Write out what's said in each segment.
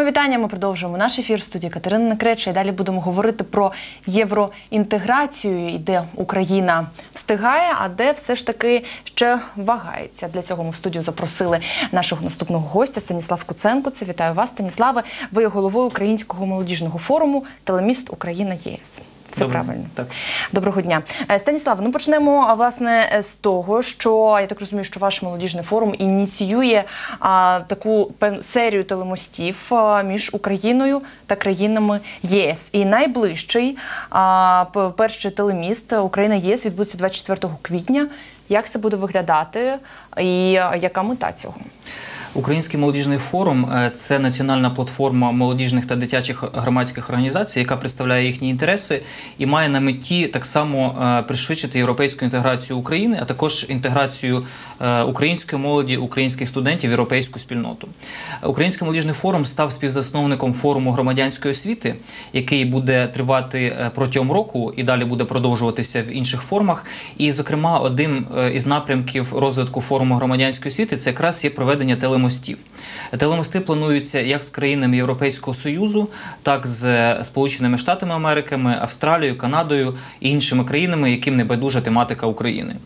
Ми вітання. Ми продовжуємо наш ефір в студії Катерина Некреча. І далі будемо говорити про євроінтеграцію, і де Україна встигає, а де все ж таки ще вагається. Для цього ми в студію запросили нашого наступного гостя Станіслав Куценко. Це вітаю вас, Станіславе. Ви є головою Українського молодіжного форуму Телеміст Україна ЄС. Все Добре, правильно. так. Доброго дня, Е, Станіслав. Ну почнемо власне з того, що я так розумію, що ваш молодіжний форум ініціює а, таку серію телемостів а, між Україною та країнами ЄС. І найближчий а, перший телеміст Україна ЄС відбудеться 24 квітня. Як це буде виглядати, і яка мета цього? Український молодіжний форум е, це національна платформа молодіжних та дитячих громадських організацій, яка представляє їхні інтереси і має на меті так само е, пришвидшити європейську інтеграцію України, а також інтеграцію е, української молоді, українських студентів європейську спільноту. Український молодіжний форум став співзасновником форуму громадянської освіти, який буде тривати протягом року і далі буде продовжуватися в інших формах. І, зокрема, одним із напрямків розвитку форуму громадянської освіти це якраз є проведення телемостів. Телемости плануються як з країнами Європейського Союзу, так з е, Сполученими Штатами Америки, Австралією, Канадою і іншими країнами, яким не байдужа тематика України.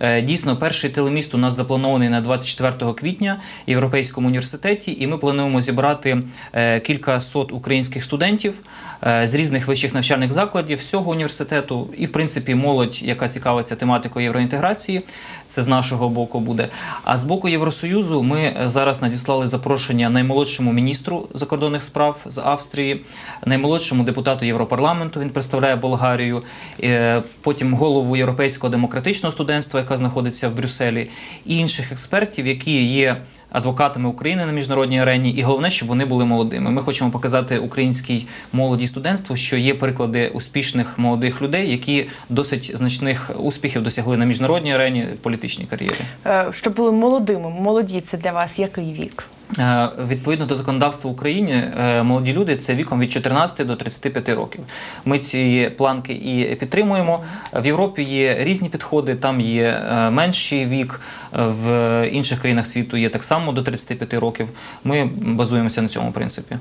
Е, Дійсно, перший телеміст у нас запланований на 24 квітня в Європейському університеті, і ми плануємо зібрати е, кілька сот українських студентів е, з різних вищих навчальних закладів всього університету, і в принципі молодь, яка цікавиться тематикою євроінтеграції, це з нашого боку буде. А з боку Євросоюзу ми е, зараз надіслали запрошення наймолодшому міністру закордонних справ з Австрії, наймолодшому депутату Європарламенту. Він представляє Болгарію, е, потім голову Європейського демократичного студентства, яка знаходиться в Брюсселі, і інших експертів, які є адвокатами України на міжнародній арені, і головне, щоб вони були молодими. Ми хочемо показати українській молоді студентству, що є приклади успішних молодих людей, які досить значних успіхів досягли на міжнародній арені в політичній кар'єрі. Е, Щоб були молодими, молоді це для вас який вік? Е, Відповідно до законодавства в Україні, е, молоді люди це віком від 14 до 35 років. Ми ці планки і підтримуємо. В Європі є різні підходи, там є е, менший вік, в інших країнах світу є так само до 35 років. Ми базуємося на цьому принципі.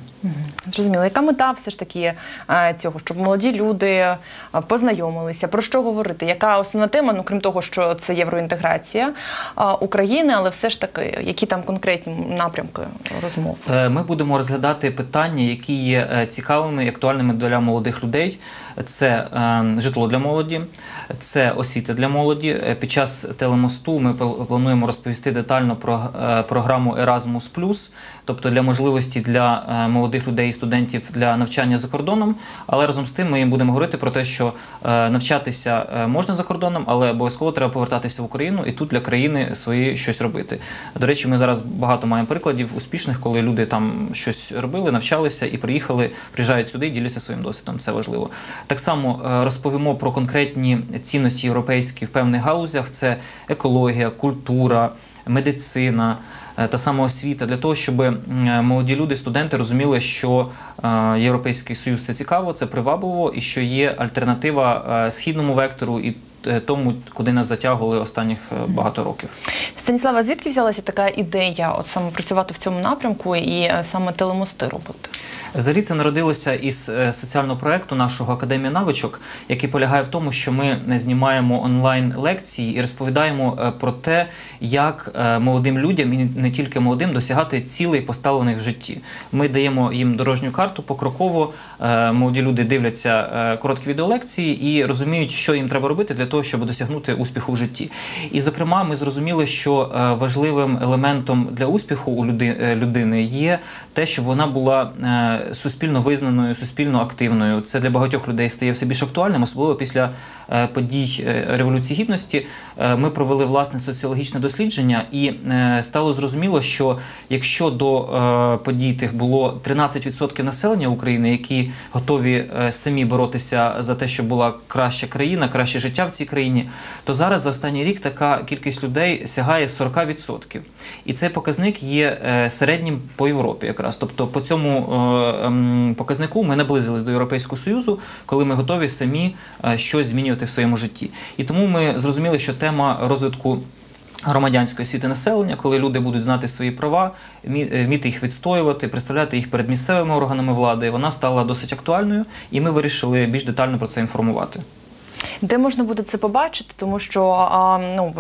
Зрозуміло, яка мета все ж таки цього, щоб молоді люди познайомилися, про що говорити? Яка основна тема? Ну крім того, що це євроінтеграція України, але все ж таки, які там конкретні напрямки розмов? Е, Ми будемо розглядати питання, які є е, цікавими і актуальними для молодих людей. Це е, житло для молоді, це освіта для молоді. Е, Під час телемосту ми пл- плануємо розповісти детально про е, програму Erasmus+, тобто для можливості для е, молодих людей і студентів для навчання за кордоном. Але разом з тим ми їм будемо говорити про те, що навчатися можна за кордоном, але обов'язково треба повертатися в Україну і тут для країни свої щось робити. До речі, ми зараз багато маємо прикладів успішних, коли люди там щось робили, навчалися і приїхали, приїжджають сюди і діляться своїм досвідом. Це важливо. Так само е, розповімо про конкретні цінності європейські в певних галузях: це екологія, культура, медицина. е, Та сама освіта для того, щоб молоді люди, студенти розуміли, що е, Європейський Союз це цікаво, це привабливо, і що є альтернатива е, східному вектору і е, тому, куди нас затягували останніх е, багато років. Станіслава, звідки взялася така ідея, от саме працювати в цьому напрямку і е, саме телемости робити? Взагалі це народилося із е, соціального проекту нашого академія навичок, який полягає в тому, що ми е, знімаємо онлайн лекції і розповідаємо е, про те, як е, молодим людям і не тільки молодим досягати цілей поставлених в житті. Ми даємо їм дорожню карту покроково. е, Молоді люди дивляться е, короткі відеолекції і розуміють, що їм треба робити для того, щоб досягнути успіху в житті. І, зокрема, ми зрозуміли, що е, важливим елементом для успіху у е, людини є те, щоб вона була е, суспільно визнаною, суспільно активною. Це для багатьох людей стає все більш актуальним, особливо після подій революції гідності. Ми провели власне соціологічне дослідження, і стало зрозуміло, що якщо до подій тих було 13% населення України, які готові самі боротися за те, щоб була краща країна, краще життя в цій країні, то зараз за останній рік така кількість людей сягає 40%. І цей показник є е, середнім по Європі, якраз. Тобто, по цьому е, ем, показнику ми наблизились до Європейського Союзу, коли ми готові самі е, щось змінювати в своєму житті. І тому ми зрозуміли, що тема розвитку Громадянської освіти населення, коли люди будуть знати свої права, вмі- вміти їх відстоювати, представляти їх перед місцевими органами влади, вона стала досить актуальною, і ми вирішили більш детально про це інформувати. Де можна буде це побачити, тому що ну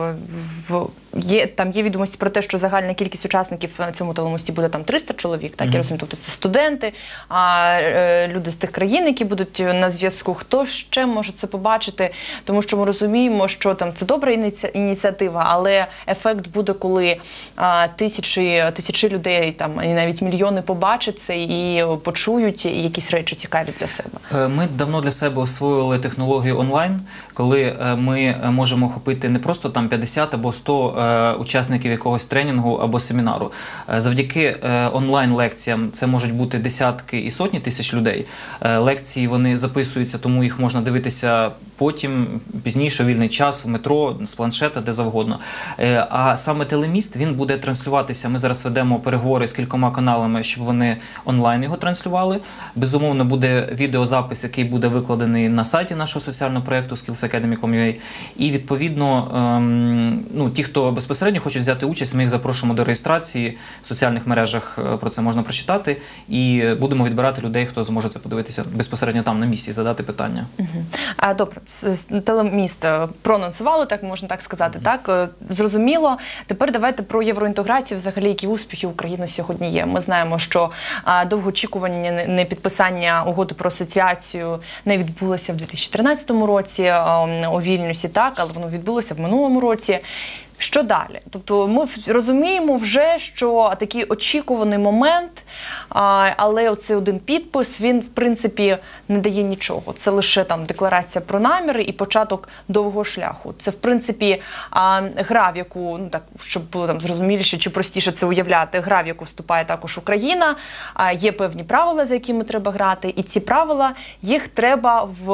в є там є відомості про те, що загальна кількість учасників на цьому телемості буде там 300 чоловік. Так я розумію, тобто це студенти, а е, люди з тих країн, які будуть на зв'язку. Хто ще може це побачити? Тому що ми розуміємо, що там це добра ініці- ініціатива, але ефект буде, коли а, тисячі тисячі людей, там і навіть мільйони побачать це і почують якісь речі цікаві для себе. Е, Ми давно для себе освоїли технологію онлайн, коли е, ми можемо охопити не просто там 50 або 100 е, учасників якогось тренінгу або семінару. Е, Завдяки е, онлайн-лекціям це можуть бути десятки і сотні тисяч людей. Е, Лекції вони записуються, тому їх можна дивитися потім, пізніше, вільний час, в метро, з планшета, де завгодно. Е, А саме телеміст він буде транслюватися. Ми зараз ведемо переговори з кількома каналами, щоб вони онлайн його транслювали. Безумовно, буде відеозапис, який буде викладений на сайті нашого соціального проєкту skillsacademy.com.ua. І відповідно, ем, ну ті, хто безпосередньо хочуть взяти участь, ми їх запрошуємо до реєстрації в соціальних мережах. е, Про це можна прочитати, і будемо відбирати людей, хто зможе це подивитися безпосередньо там на місці, задати питання. А, добре, телеміст проанонсували, так можна так сказати. Так Е, зрозуміло. Тепер давайте про євроінтеграцію. Взагалі, які успіхи України сьогодні є. Ми знаємо, що довгоочікування не- не підписання угоди про асоціацію не відбулося в 2013 році у Вільнюсі, так, але воно відбулося в минулому році. Що далі? Тобто ми розуміємо вже, що такий очікуваний момент, але оцей один підпис він в принципі не дає нічого. Це лише там декларація про наміри і початок довгого шляху. Це в принципі гра, в яку ну так щоб було там зрозуміліше чи простіше це уявляти. Гра, в яку вступає також Україна. Є певні правила, за якими треба грати, і ці правила їх треба в.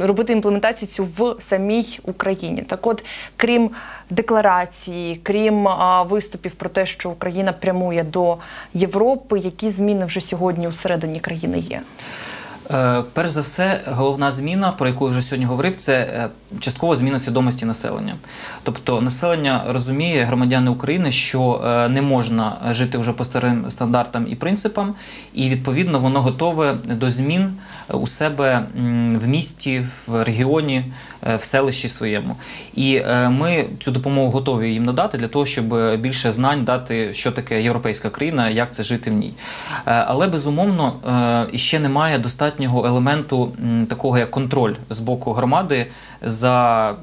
Робити імплементацію цю в самій Україні. Так от, крім декларації, крім а, виступів про те, що Україна прямує до Європи, які зміни вже сьогодні у середині країни є? Е, Перш за все, головна зміна, про яку я вже сьогодні говорив, це е, часткова зміна свідомості населення. Тобто населення розуміє, громадяни України, що е, не можна жити вже по старим стандартам і принципам, і відповідно воно готове до змін у себе в місті, в регіоні, в селищі своєму. І ми цю допомогу готові їм надати для того, щоб більше знань дати, що таке європейська країна, як це жити в ній. Але безумовно е, іще немає достатнього елементу такого як контроль з боку громади за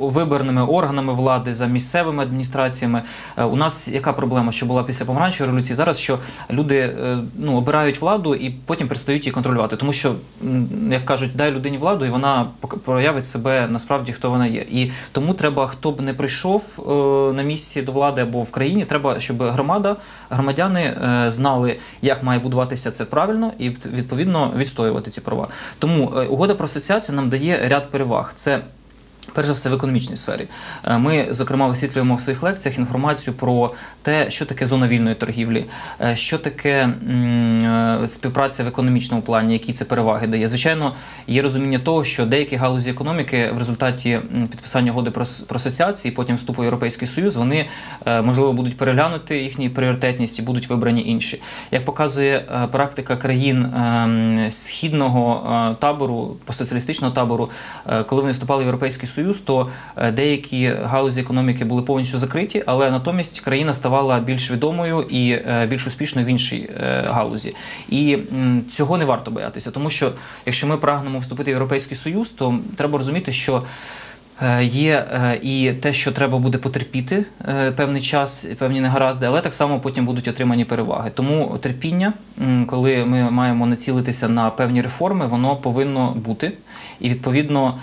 виборними органами влади, за місцевими адміністраціями. Е, У нас яка проблема, що була після помаранчевої революції? Зараз що люди е, ну, обирають владу і потім перестають її контролювати. Тому що, як кажуть, дай людині владу, і вона проявить себе насправді, хто вона є. І тому треба, хто б не прийшов е, на місці до влади або в країні, треба, щоб громада, громадяни знали, як має будуватися це правильно, і відповідно відстоювати ці права. Тому угода про асоціацію нам дає ряд переваг. Це Перш за все в економічній сфері. Е, Ми, зокрема, висвітлюємо в своїх лекціях інформацію про те, що таке зона вільної торгівлі, е, що таке е, співпраця в економічному плані, які це переваги дає. Звичайно, є розуміння того, що деякі галузі економіки в результаті підписання угоди про, асоціації, потім вступу в Європейський Союз, вони можливо будуть переглянути їхні пріоритетність і будуть вибрані інші. Як показує практика країн східного табору, постсоціалістичного табору, коли вони вступали в Європейський Союз, то е, деякі галузі економіки були повністю закриті, але натомість країна ставала більш відомою і е, більш успішною в іншій е, галузі. І цього не варто боятися, тому що якщо ми прагнемо вступити в Європейський Союз, то треба розуміти, що Є і те, що треба буде потерпіти певний час, певні негаразди, але так само потім будуть отримані переваги. Тому терпіння, коли ми маємо націлитися на певні реформи, воно повинно бути. І відповідно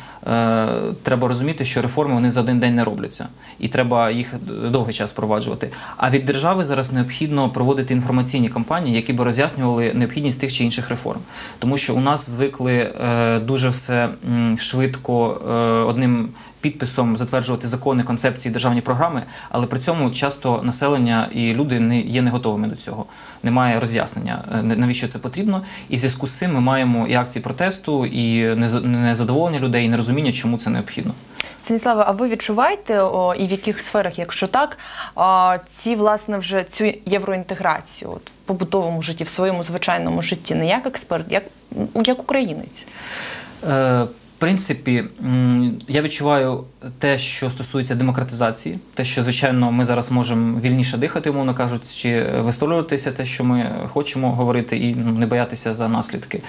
треба розуміти, що реформи вони за один день не робляться, і треба їх довгий час впроваджувати. А від держави зараз необхідно проводити інформаційні кампанії, які би роз'яснювали необхідність тих чи інших реформ, тому що у нас звикли е, дуже все швидко е, одним підписом затверджувати закони, концепції, державні програми, але при цьому часто населення і люди не є не готовими до цього. Немає роз'яснення, е, навіщо це потрібно. І в зв'язку з цим ми маємо і акції протесту, і незадоволення людей, і нерозуміння чому це необхідно. Станіславе, а ви відчуваєте о, і в яких сферах, якщо так, о, ці власне вже цю євроінтеграцію от, в побутовому житті, в своєму звичайному житті, не як експерт, як, як українець? Е, принципі, я відчуваю те, що стосується демократизації, те, що звичайно ми зараз можемо вільніше дихати, умовно кажучи, висловлюватися те, що ми хочемо говорити, і ну, не боятися за наслідки.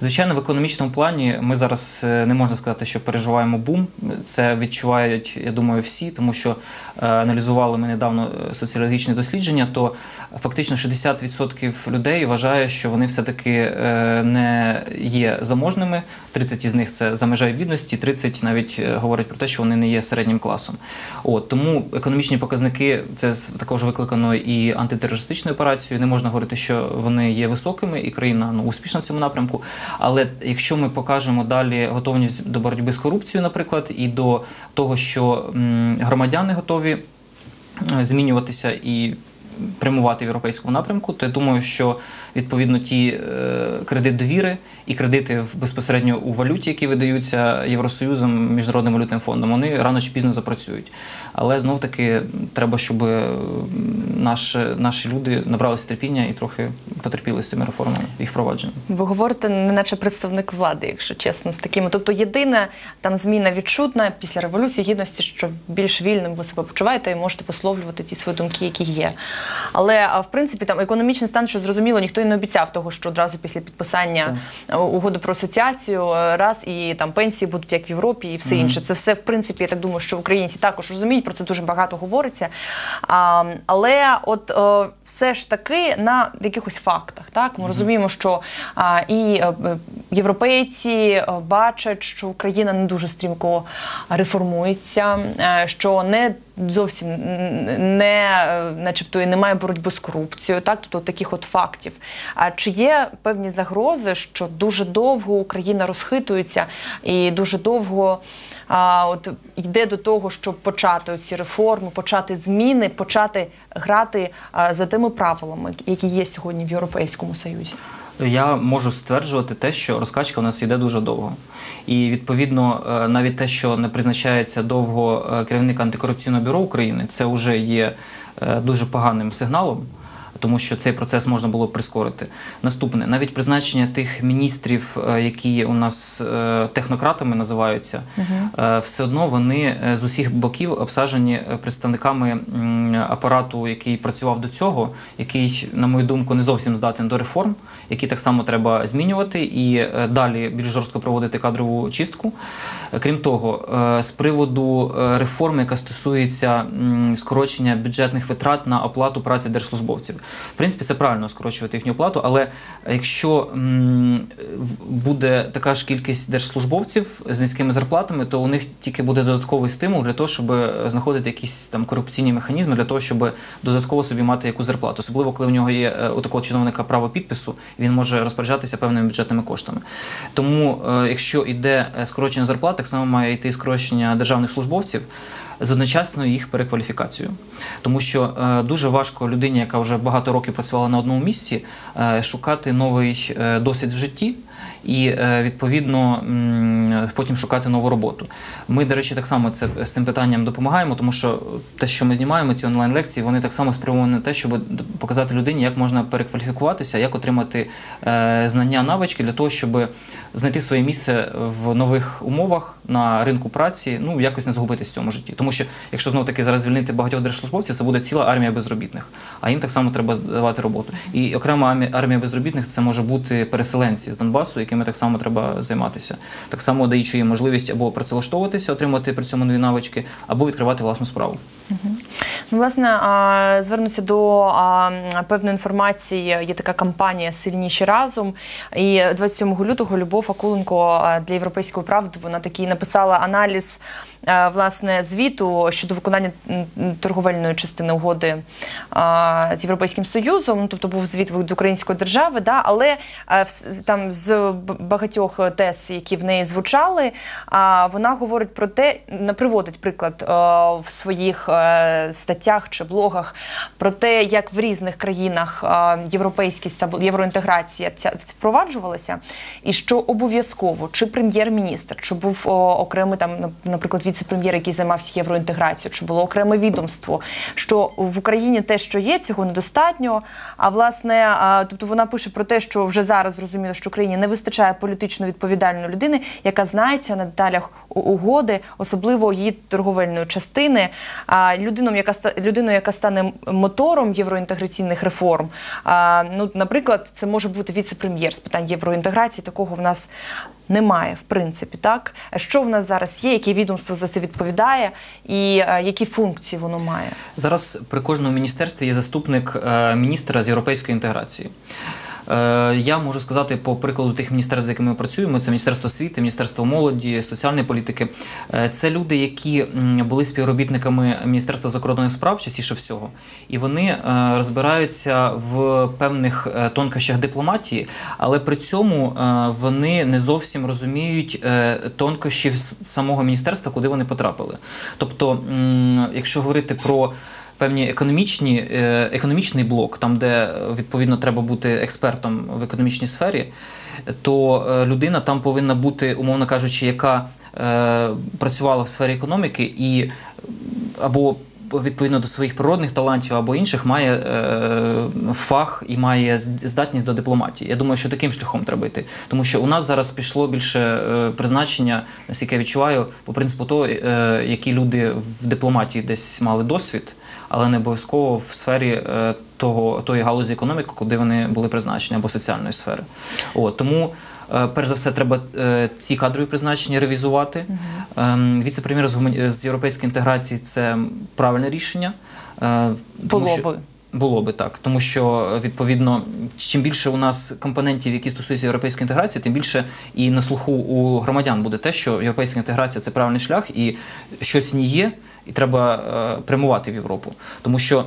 Звичайно, в економічному плані ми зараз е, не можна сказати, що переживаємо бум. Це відчувають, я думаю, всі, тому що е, аналізували ми недавно е, соціологічні дослідження, то фактично 60% людей вважає, що вони все-таки е, не є заможними. 30 із них це за межею бідності, 30 навіть е, говорять про те, що вони не є середнім класом. От тому економічні показники це також викликано і антитерористичною операцією. Не можна говорити, що вони є високими, і країна ну успішна в цьому напрямку. Але якщо ми покажемо далі готовність до боротьби з корупцією, наприклад, і до того, що громадяни готові е, змінюватися і прямувати в європейському напрямку, то я думаю, що відповідно ті е, кредит довіри і кредити безпосередньо у валюті, які видаються Євросоюзом, міжнародним валютним фондом, вони рано чи пізно запрацюють. Але знов таки треба, щоб е, наші, наші люди набралися терпіння і трохи потерпіли з цими реформами їх впровадження. Ви говорите, не наче представник влади, якщо чесно, з такими. Тобто єдина там зміна відчутна після революції гідності, що більш вільним ви себе почуваєте і можете висловлювати ті свої думки, які є. Але в принципі там економічний стан, що зрозуміло, ніхто і не обіцяв того, що одразу після підписання е, угоди про асоціацію е, раз і там пенсії будуть як в Європі, і все інше. Це все в принципі, я так думаю, що українці також розуміють, про це дуже багато говориться. А, але от е, все ж таки на якихось фактах, так ми розуміємо, що а, і європейці бачать, що Україна не дуже стрімко реформується, що не зовсім не, начебто, і немає боротьби з корупцією, так тобто таких от фактів. А чи є певні загрози, що дуже довго Україна розхитується і дуже довго а, от йде до того, щоб почати ці реформи, почати зміни, почати грати а, за тими правилами, які є сьогодні в Європейському Союзі? Я можу стверджувати те, що розкачка у нас йде дуже довго. І відповідно, е, навіть те, що не призначається довго е, керівник антикорупційного бюро України, це вже є е, дуже поганим сигналом. Тому що цей процес можна було б прискорити. Наступне, навіть призначення тих міністрів, е, які у нас е, технократами називаються, е, все одно вони з усіх боків обсаджені е, представниками апарату, який працював до цього, який, на мою думку, не зовсім здатен до реформ, які так само треба змінювати і далі більш жорстко проводити кадрову чистку. Крім того, з приводу реформи, яка стосується скорочення бюджетних витрат на оплату праці держслужбовців. В принципі, це правильно скорочувати їхню оплату, але якщо буде така ж кількість держслужбовців з низькими зарплатами, то у них тільки буде додатковий стимул для того, щоб е, знаходити якісь там корупційні механізми для того, щоб додатково собі мати якусь зарплату. Особливо, коли в нього є е, у такого чиновника право підпису, він може розпоряджатися певними бюджетними коштами. Тому, е, якщо йде скорочення зарплат, так само має йти скорочення державних службовців з одночасною їх перекваліфікацією. Тому що е, дуже важко людині, яка вже багато років працювала на одному місці, е, шукати новий е, досвід в житті. І е, відповідно потім шукати нову роботу. Ми, до речі, так само це з цим питанням допомагаємо, тому що те, що ми знімаємо, ці онлайн-лекції, вони так само спрямовані на те, щоб показати людині, як можна перекваліфікуватися, як отримати е, знання, навички для того, щоб знайти своє місце в нових умовах на ринку праці, ну якось не загубитись в цьому житті. Тому що якщо знов таки зараз звільнити багатьох держслужбовців, це буде ціла армія безробітних, а їм так само треба давати роботу. І окрема армія безробітних це може бути переселенці з Донбасу, якими так само треба займатися. Так само даючи їм можливість або працевлаштовуватися, отримати при цьому нові навички, або відкривати власну справу. Ну, власне, звернуся до певної інформації. Є така кампанія Сильніші разом. І 27 лютого Любов Акуленко для європейської правди вона такий написала аналіз власне звіту щодо виконання торговельної частини угоди з Європейським Союзом. Ну, Тобто був звіт від української держави, да, але там з багатьох тез, які в неї звучали, вона говорить про те, приводить приклад в своїх статтях статтях чи блогах про те, як в різних країнах е, європейськість євроінтеграція впроваджувалася, і що обов'язково чи прем'єр-міністр, чи був окремий там, нап- наприклад, віце-прем'єр, який займався євроінтеграцією, чи було окреме відомство, що в Україні те, що є, цього недостатньо. А власне, тобто вона пише про те, що вже зараз зрозуміло, що Україні не вистачає політично відповідальної людини, яка знається на деталях угоди, особливо її торговельної частини. А людином, яка людиною, яка стане мотором євроінтеграційних реформ. Ну, наприклад, це може бути віце-прем'єр з питань євроінтеграції. Такого в нас немає, в принципі, так що в нас зараз є, яке відомство за це відповідає, і е, які функції воно має. Зараз при кожному міністерстві є заступник е, міністра з європейської інтеграції. Е, Я можу сказати по прикладу тих міністерств, з якими ми працюємо: це Міністерство освіти, Міністерство молоді, соціальної політики. Е, Це люди, які були співробітниками Міністерства закордонних справ, частіше всього, і вони е, розбираються в певних тонкощах дипломатії, але при цьому вони не зовсім розуміють тонкощів самого міністерства, куди вони потрапили. Тобто, якщо говорити про певні економічні, е, економічний блок, там, де е, відповідно треба бути експертом в економічній сфері, то е, людина там повинна бути, умовно кажучи, яка працювала в сфері економіки і або відповідно до своїх природних талантів або інших має е, фах і має здатність до дипломатії. Я думаю, що таким шляхом треба йти. Тому що у нас зараз пішло більше е, призначення, наскільки я відчуваю, по принципу того, е, які люди в дипломатії десь мали досвід, але не обов'язково в сфері е, того, тої галузі економіки, куди вони були призначені, або соціальної сфери. От, тому, е, перш за все, треба е, ці кадрові призначення ревізувати. Ем, Віце-прем'єр з, європейської інтеграції це правильне рішення. Було що- би. було би так, тому що відповідно, чим більше у нас компонентів, які стосуються європейської інтеграції, тим більше і на слуху у громадян буде те, що європейська інтеграція це правильний шлях, і щось ній є, і треба е, прямувати в Європу. Тому що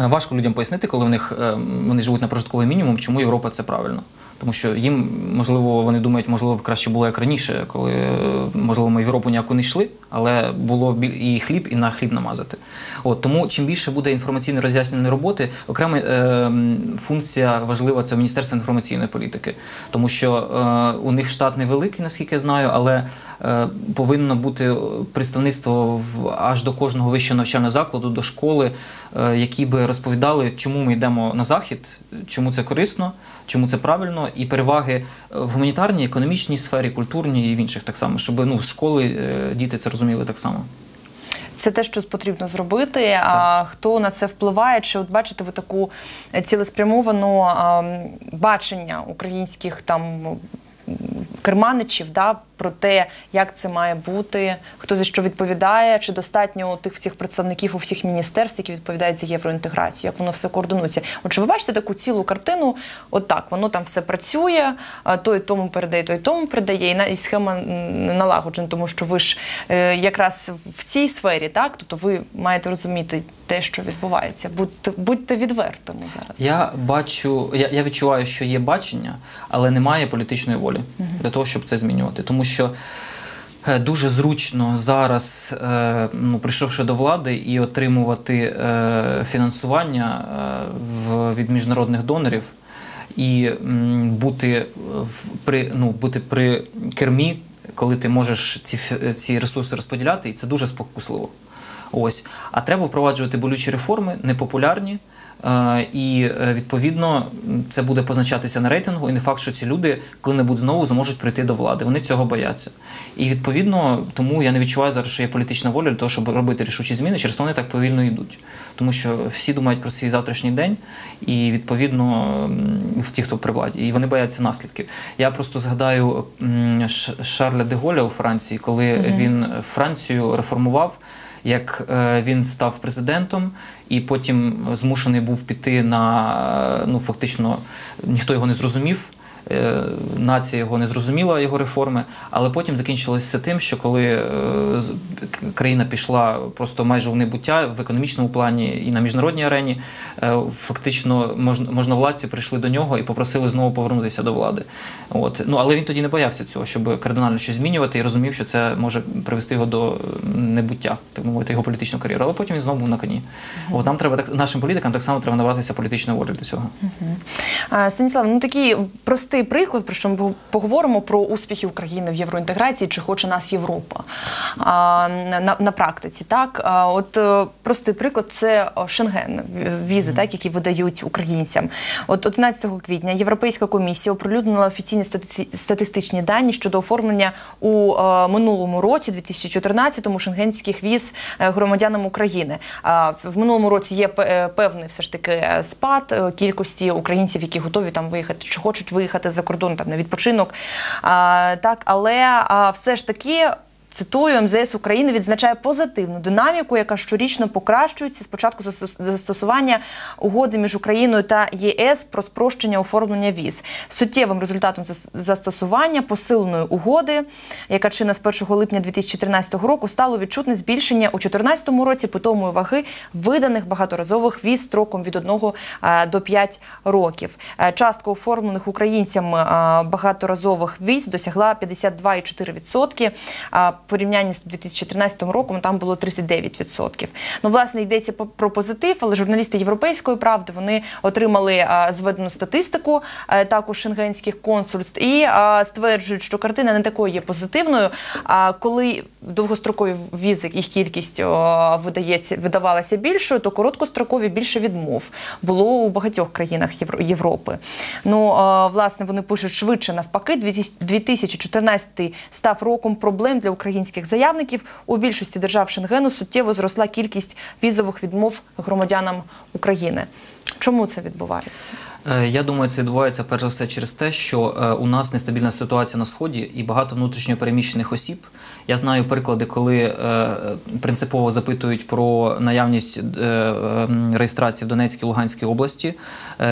е, важко людям пояснити, коли в них е, вони живуть на прожитковий мінімум, чому Європа це правильно. Тому що їм, можливо, вони думають, можливо, краще було як раніше, коли, можливо, ми в Європу ніяку не йшли, але було і хліб, і на хліб намазати. От, тому чим більше буде інформаційно роз'ясненої роботи, окрема е, функція важлива це Міністерство інформаційної політики. Тому що е, у них штат невеликий, наскільки я знаю, але е, повинно бути представництво в, аж до кожного вищого навчального закладу, до школи, е, які би розповідали, чому ми йдемо на захід, чому це корисно, чому це правильно, і переваги в гуманітарній, економічній сфері, культурній і в інших так само, щоб ну, з школи е, діти це розуміли так само. Це те, що потрібно зробити. А хто на це впливає? Чи от бачите ви таку цілеспрямовану бачення українських там керманичів да, про те, як це має бути, хто за що відповідає, чи достатньо тих всіх представників у всіх міністерств, які відповідають за євроінтеграцію, як воно все координується. Отже, ви бачите таку цілу картину, от так, воно там все працює, той тому передає, той тому передає, і схема налагоджена, тому що ви ж е, якраз в цій сфері, так, тобто ви маєте розуміти те, що відбувається. Будьте, будьте відвертими зараз. Я бачу, я, я відчуваю, що є бачення, але немає політичної волі для того, щоб це змінювати. Тому що е, дуже зручно зараз, е, ну, прийшовши до влади і отримувати е, фінансування від міжнародних донорів. І бути при ну бути при кермі, коли ти можеш ці, ці ресурси розподіляти, і це дуже спокусливо. Ось. А треба впроваджувати болючі реформи, непопулярні. Е, І е, відповідно це буде позначатися на рейтингу, і не факт, що ці люди коли-небудь знову зможуть прийти до влади. Вони цього бояться. І відповідно тому я не відчуваю зараз, що є політична воля для того, щоб робити рішучі зміни, через то вони так повільно йдуть. Тому що всі думають про свій завтрашній день, і відповідно в ті, хто при владі, і вони бояться наслідків. Я просто згадаю Шарля де Голля у Франції, коли він Францію реформував як е, він став президентом, і потім змушений був піти на ну фактично ніхто його не зрозумів. Е, нація його не зрозуміла, його реформи. Але потім закінчилося тим, що коли е, країна пішла просто майже в небуття в економічному плані і на міжнародній арені, е, фактично можновладці прийшли до нього і попросили знову повернутися до влади. От. Ну, але він тоді не боявся цього, щоб кардинально щось змінювати, і розумів, що це може привести його до небуття, так мовити, його політичну кар'єру. Але потім він знову був на коні. От нам треба так нашим політикам так само треба набратися політичної волі до цього. Е, Станіслав, ну такий простий приклад, про що ми поговоримо про успіхи України в євроінтеграції, чи хоче нас Європа а, на, на практиці. Так, А, от е, простий приклад це Шенген, в- візи, так які видають українцям. От 11 квітня Європейська комісія оприлюднила офіційні стати- статистичні дані щодо оформлення у е, минулому році, 2014-му, шенгенських віз е, громадянам України. А в- минулому році є е, певний все ж таки е, спад е, кількості українців, які готові там виїхати, чи хочуть виїхати за кордон там на відпочинок. Так, але все ж таки. Цитую, МЗС України відзначає позитивну динаміку, яка щорічно покращується з початку застосування угоди між Україною та ЄС про спрощення оформлення віз. Суттєвим результатом зас- застосування посиленої угоди, яка чинна з 1 липня 2013 року, стало відчутне збільшення у 2014 році питомої ваги виданих багаторазових віз строком від 1 е, до 5 років. Е, Частка оформлених українцями е, багаторазових віз досягла 52,4%. Порівнянні з 2013 роком там було 39%. Ну, власне, йдеться про позитив, але журналісти Європейської правди вони отримали зведену статистику е, також шенгенських консульств і стверджують, що картина не такою є позитивною. А коли довгострокові візи їх кількість видається видавалася більшою, то короткострокові більше відмов було у багатьох країнах Євро- Європи. Ну власне вони пишуть швидше навпаки. 2014 став роком проблем для українських заявників. У більшості держав Шенгену суттєво зросла кількість візових відмов громадянам України. Чому це відбувається? Е, Я думаю, це відбувається перш за все через те, що е, у нас нестабільна ситуація на сході і багато внутрішньо переміщених осіб. Я знаю приклади, коли е, принципово запитують про наявність реєстрації в Донецькій Луганській області.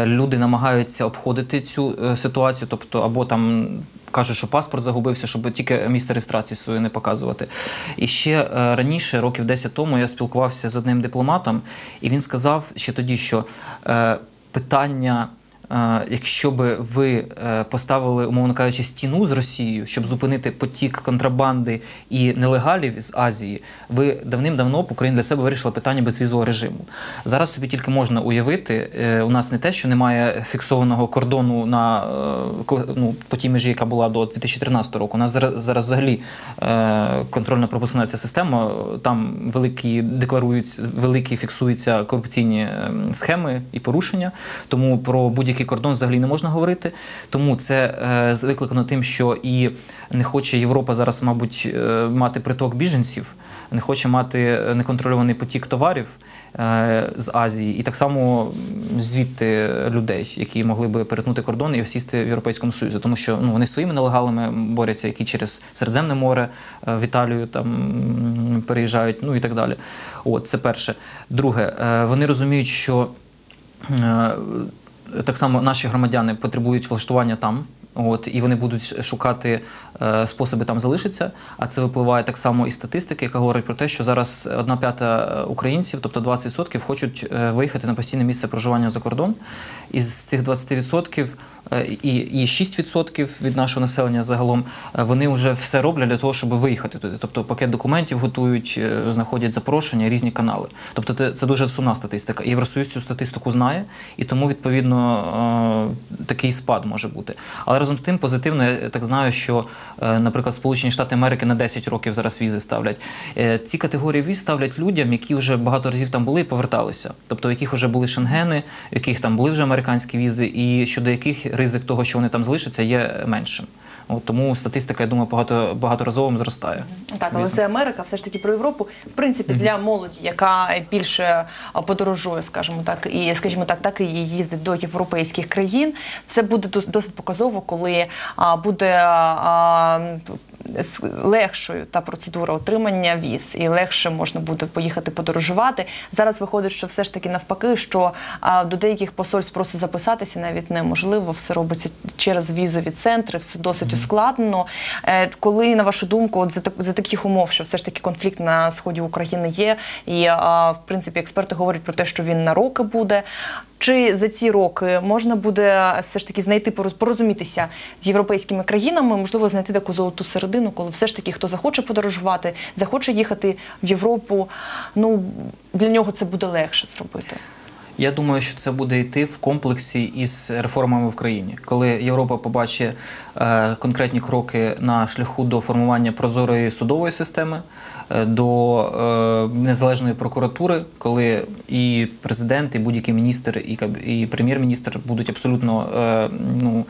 Люди намагаються обходити цю ситуацію, тобто або там. Кажуть, що паспорт загубився, щоб тільки місце реєстрації свою не показувати. І ще е, раніше, років 10 тому, я спілкувався з одним дипломатом, і він сказав ще тоді, що е, питання. Якщо би ви е, поставили, умовно кажучи, стіну з Росією, щоб зупинити потік контрабанди і нелегалів з Азії, ви давним-давно б Україна для себе вирішила питання безвізового режиму. Зараз собі тільки можна уявити, е, у нас не те, що немає фіксованого кордону на е, ну, по тій межі, яка була до 2013 року. У нас зараз, зараз взагалі контрольно пропускна система. Там великі декларують, великі фіксуються корупційні е, схеми і порушення. Тому про будь-який кордон взагалі не можна говорити. Тому це е, викликано тим, що і не хоче Європа зараз, мабуть, е, мати приток біженців, не хоче мати неконтрольований потік товарів е, з Азії, і так само звідти людей, які могли би перетнути кордон і осісти в Європейському Союзі, тому що ну вони своїми нелегалами борються, які через Середземне море в Італію там переїжджають, ну і так далі. От це перше. Друге, вони розуміють, що так само наші громадяни потребують влаштування там. От, і вони будуть шукати е, способи там залишитися. А це випливає так само із статистики, яка говорить про те, що зараз одна п'ята е, українців, тобто 20%, хочуть е, виїхати на постійне місце проживання за кордон. Із цих 20% е, і, і 6% від нашого населення загалом е, вони вже все роблять для того, щоб виїхати туди. Тобто пакет документів готують, е, знаходять запрошення, різні канали. Тобто це, це дуже сумна статистика. Євросоюз цю статистику знає, і тому відповідно е, такий спад може бути. Але разом з тим позитивно я так знаю, що, е, наприклад, Сполучені Штати Америки на 10 років зараз візи ставлять. Е, Ці категорії віз ставлять людям, які вже багато разів там були і поверталися, тобто яких вже були шенгени, яких там були вже американські візи, і щодо яких ризик того, що вони там залишаться, є меншим. От, тому статистика, я думаю, багато багаторазово зростає. Так, але це Америка, все ж таки про Європу. В принципі, для молоді, яка більше подорожує, скажімо так, і скажімо так, так і їздить до європейських країн. Це буде дос- досить показово, коли буде легшою та процедура отримання віз, і легше можна буде поїхати подорожувати. Зараз виходить, що все ж таки навпаки, що до деяких посольств просто записатися навіть неможливо. Все робиться через візові центри, все досить ускладнено. Е, Коли на вашу думку, от за так за таких умов, що все ж таки конфлікт на сході України є, і в принципі експерти говорять про те, що він на роки буде. Чи за ці роки можна буде все ж таки знайти пороз- порозумітися з європейськими країнами, можливо, знайти таку золоту середину, коли все ж таки хто захоче подорожувати, захоче їхати в Європу, ну для нього це буде легше зробити. Я думаю, що це буде йти в комплексі із реформами в країні, коли Європа побачить е, конкретні кроки на шляху до формування прозорої судової системи, е, до е, незалежної прокуратури, коли і президент, і будь-який міністр, і, прем'єр-міністр будуть абсолютно ну,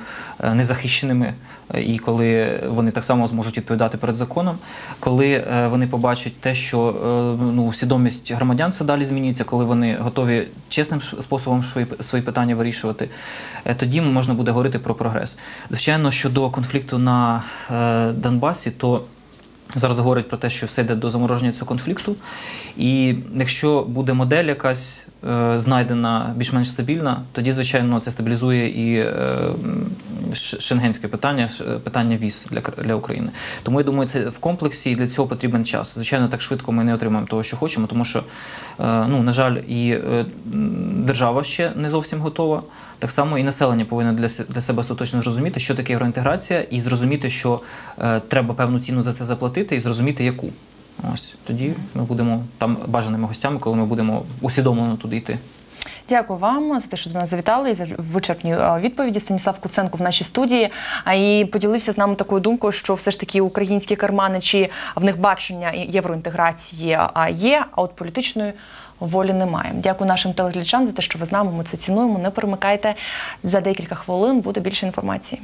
незахищеними, і коли вони так само зможуть відповідати перед законом, коли е, вони побачать те, що е, ну, свідомість громадян все далі змінюється, коли вони готові чесним способом свої, свої питання вирішувати, е, тоді можна буде говорити про прогрес. Звичайно, щодо конфлікту на Донбасі, то Зараз говорять про те, що все йде до замороження цього конфлікту. І якщо буде модель якась е, знайдена більш-менш стабільна, тоді, звичайно, це стабілізує і е, шенгенське питання, питання віз для, для України. Тому я думаю, це в комплексі і для цього потрібен час. Звичайно, так швидко ми не отримаємо того, що хочемо, тому що, е, ну, на жаль, і е, держава ще не зовсім готова. Так само і населення повинно для, для себе остаточно зрозуміти, що таке євроінтеграція, і зрозуміти, що е, треба певну ціну за це заплатити, і зрозуміти, яку. Ось тоді ми будемо там бажаними гостями, коли ми будемо усвідомлено туди йти. Дякую вам за те, що до нас завітали і за вичерпні е, відповіді. Станіслав Куценко в нашій студії. А і поділився з нами такою думкою, що все ж таки українські карманичі в них бачення євроінтеграції є, а от політичної волі немає. Дякую нашим телеглядачам за те, що ви з нами. Ми це цінуємо. Не перемикайте за декілька хвилин. Буде більше інформації.